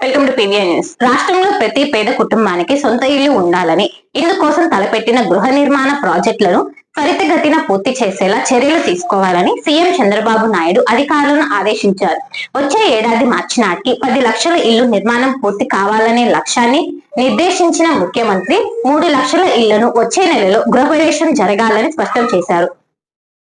Welcome to PVR news రాష్ట్రంలో ప్రతి పేద కుటుంబానికి సొంత ఇల్లు ఉండాలని ఇందుకోసం తలపెట్టిన గృహ నిర్మాణ ప్రాజెక్టులను త్వరితగతిన పూర్తి చేసేలా చర్యలు తీసుకోవాలని సీఎం చంద్రబాబు నాయుడు అధికారులను ఆదేశించారు. వచ్చే ఏడాది మార్చి నాటికి పది లక్షల ఇల్లు నిర్మాణం పూర్తి కావాలనే లక్ష్యాన్ని నిర్దేశించిన ముఖ్యమంత్రి మూడు లక్షల ఇళ్ళను వచ్చే నెలలో గృహప్రవేశం జరగాలని స్పష్టం చేశారు.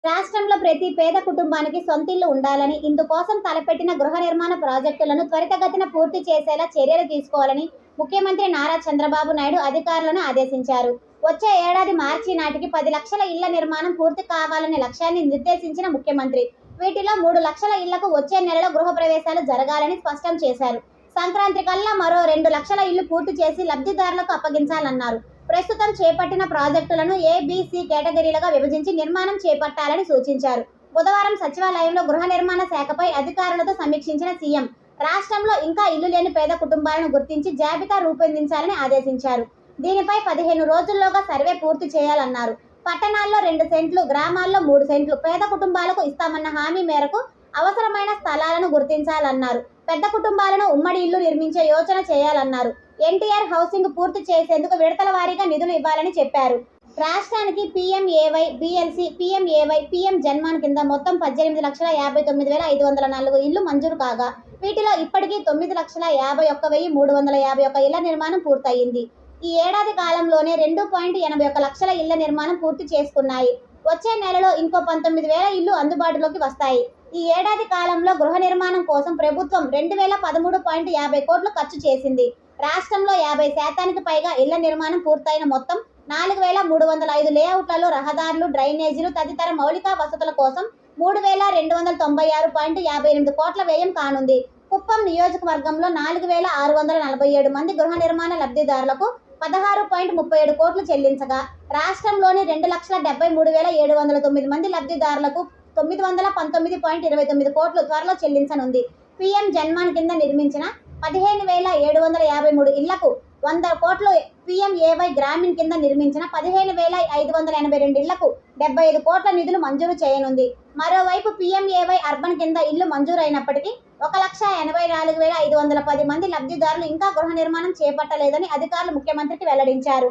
రాష్ట్రంలో ప్రతి పేద కుటుంబానికి సొంతిల్లు ఉండాలని ఇందుకోసం తలపెట్టిన గృహ నిర్మాణ ప్రాజెక్టులను త్వరితగతిన పూర్తి చేసేలా చర్యలు తీసుకోవాలని ముఖ్యమంత్రి నారా చంద్రబాబు నాయుడు అధికారులను ఆదేశించారు. వచ్చే ఏడాది మార్చి నాటికి పది లక్షల ఇళ్ళ నిర్మాణం పూర్తి కావాలనే లక్ష్యాన్ని నిర్దేశించిన ముఖ్యమంత్రి వీటిలో మూడు లక్షల ఇళ్ళకు వచ్చే నెలలో గృహప్రవేశాలు జరగాలని స్పష్టం చేశారు. సంక్రాంతి కల్లా మరో రెండు లక్షల ఇళ్ళు పూర్తి చేసి లబ్ధిదారులకు అప్పగించాలన్నారు. ప్రస్తుతం చేపట్టిన ప్రాజెక్టులను ఏబీసీ కేటగిరీలుగా విభజించి నిర్మాణం చేపట్టాలని సూచించారు. బుధవారం సచివాలయంలో గృహ నిర్మాణ శాఖపై అధికారులతో సమీక్షించిన సీఎం రాష్ట్రంలో ఇంకా ఇల్లు లేని పేద కుటుంబాలను గుర్తించి జాబితా రూపొందించాలని ఆదేశించారు. దీనిపై పదిహేను రోజుల్లోగా సర్వే పూర్తి చేయాలన్నారు. పట్టణాల్లో రెండు సెంట్లు గ్రామాల్లో మూడు సెంట్లు పేద కుటుంబాలకు ఇస్తామన్న హామీ మేరకు అవసరమైన స్థలాలను గుర్తించాలన్నారు. పెద్ద కుటుంబాలను ఉమ్మడి ఇల్లు నిర్మించే యోచన చేయాలన్నారు. ఎన్టీఆర్ హౌసింగ్ పూర్తి చేసేందుకు విడతల వారీగా నిధులు ఇవ్వాలని చెప్పారు. రాష్ట్రానికి PMAY BLC PMAY PM Janman కింద మొత్తం పద్దెనిమిది లక్షల యాభై తొమ్మిది వేల ఐదు వందల నాలుగు ఇళ్ళు మంజూరు కాగా వీటిలో ఇప్పటికీ తొమ్మిది లక్షల యాభై ఒక్క వెయ్యి మూడు వందల యాభై ఒక్క ఇళ్ళ నిర్మాణం పూర్తయింది. ఈ ఏడాది కాలంలోనే రెండు పాయింట్ ఎనభై ఒక్క లక్షల ఇళ్ళ నిర్మాణం పూర్తి చేసుకున్నాయి. వచ్చే నెలలో ఇంకో పంతొమ్మిది వేల ఇళ్ళు అందుబాటులోకి వస్తాయి. ఈ ఏడాది కాలంలో గృహ నిర్మాణం కోసం ప్రభుత్వం రెండు వేల పదమూడు పాయింట్ యాభై కోట్లు ఖర్చు చేసింది. రాష్ట్రంలో యాభై శాతానికి పైగా ఇళ్ళ నిర్మాణం పూర్తయిన మొత్తం నాలుగు వేల మూడు వందల ఐదు లేఅవుట్లలో రహదారులు డ్రైనేజీలు తదితర మౌలిక వసతుల కోసం మూడు వేల రెండు వందల తొంభై ఆరు పాయింట్ యాభై ఎనిమిది కోట్ల వ్యయం కానుంది. కుప్పం నియోజకవర్గంలో నాలుగు వేల ఆరు వందల నలభై ఏడు మంది గృహ నిర్మాణ లబ్ధిదారులకు పదహారు పాయింట్ ముప్పై ఏడు కోట్లు చెల్లించగా రాష్ట్రంలోని రెండు లక్షల డెబ్బై మూడు వేల ఏడు వందల తొమ్మిది మంది లబ్ధిదారులకు తొమ్మిది వందల పంతొమ్మిది పాయింట్ ఇరవై తొమ్మిది కోట్లు త్వరలో చెల్లించనుంది. పీఎం జన్మాన్ కింద నిర్మించిన పదిహేను వేల ఏడు వందల యాభై మూడు ఇళ్ళకు వంద కోట్లు పీఎంఏవై గ్రామీణ్ కింద నిర్మించిన పదిహేను వేల ఐదు వందల ఎనభై రెండు ఇళ్ళకు డెబ్బై ఐదు కోట్ల నిధులు మంజూరు చేయనుంది. మరోవైపు పీఎంఏవై అర్బన్ కింద ఇల్లు మంజూరైనప్పటికీ ఒక లక్ష ఎనభై నాలుగు వేల ఐదు వందల పది మంది లబ్ధిదారులు ఇంకా గృహ నిర్మాణం చేపట్టలేదని అధికారులు ముఖ్యమంత్రికి వెల్లడించారు.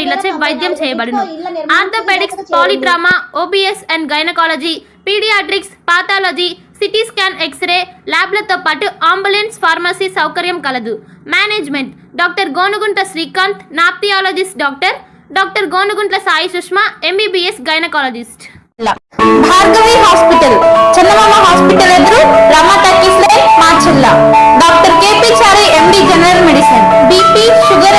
సర్జరీలచే వైద్యం చేయబడును. Orthopaedics polytrauma OBS and gynaecology paediatrics pathology CT scan X-ray ల్యాబ్లతో పాటు అంబులెన్స్ ఫార్మసీ సౌకర్యం కలదు. Management doctor Gonugunta Srikanth నాప్థియాలజిస్ట్ doctor doctor Gonuguntla Sai Sushma MBBS gynaecologist Bhargavi hospital Chandamama hospital ఎదురు Rama talkies line మార్చిల్ల doctor KP Chari MD general medicine BP sugar